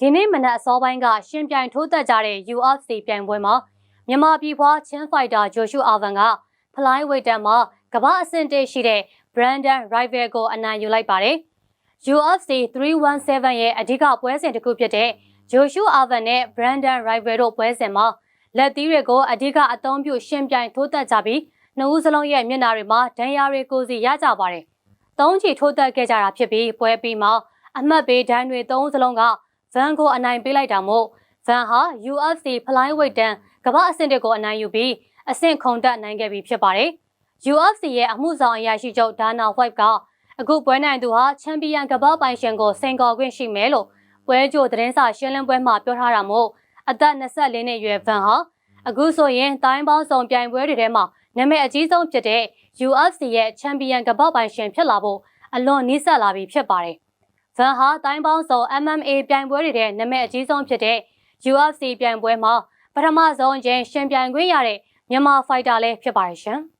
ဒီနေ့မနက်အစောပိုင်းကရှင်ပြိုင်ထိုးသက်ကြတဲ့ UFC ပြိုင်ပွဲမှာမြန်မာပြည်ဖွားချင်းဖိုက်တာဂျိုရှုအာဗန်ကဖလိုင်းဝိတ်တန်မှာကမ္ဘာအဆင့်တစ်ရှိတဲ့ Brandon Rival ကိုအနိုင်ယူလိုက်ပါတယ်။ UFC 317ရဲ့အဓိကပွဲစဉ်တစ်ခုဖြစ်တဲ့ဂျိုရှုအာဗန်နဲ့ Brandon Rival တို့ပွဲစဉ်မှာလက်သီးတွေကိုအဓိကအသုံးပြုရှင်ပြိုင်ထိုးသက်ကြပြီးနှစ်ဦးစလုံးရဲ့မျက်နှာတွေမှာဒဏ်ရာတွေကိုစီရကြပါတယ်။သုံးချီထိုးသက်ခဲ့ကြတာဖြစ်ပြီးပွဲပြီးမှာအမှတ်ပေးဒဏ်တွေသုံးစလုံးက ဗန်ကိုအနိုင်ပေးလိုက်တာမို့ဗန်ဟာ UFC ဖလိုင်းဝိတ်တန်ကမ္ဘာအဆင့်တစ်ကိုအနိုင်ယူပြီးအဆင့်ခုံတက်နိုင်ခဲ့ပြီဖြစ်ပါတယ်။ UFC ရဲ့အမှုဆောင်အရာရှိချုပ်ဒါနာဝိုက်ကအခုပွဲနိုင်သူဟာချန်ပီယံကမ္ဘာပိုင်ရှင်ကိုစင်ကော်ခွင့်ရှိမယ်လို့ပွဲကြိုသတင်းစာရှင်းလင်းပွဲမှာပြောထားတာမို့အသက်24နှစ်အရွယ်ဗန်ဟာအခုဆိုရင်တိုင်းပေါင်းစုံပြိုင်ပွဲတွေထဲမှာနာမည်အကြီးဆုံးဖြစ်တဲ့ UFC ရဲ့ချန်ပီယံကမ္ဘာပိုင်ရှင်ဖြစ်လာဖို့အလွန်နီးစပ်လာပြီဖြစ်ပါတယ်။ ဗန်ဟာတိုင်းပေါင်းစုံ MMA ပြိုင်ပွဲတွေထဲနာမည်အကြီးဆုံးဖြစ်တဲ့ UFC ပြိုင်ပွဲမှာပထမဆုံးချင်းရှင်ပြိုင်ခွင့်ရတဲ့မြန်မာဖိုက်တာလည်းဖြစ်ပါတယ်ရှင်။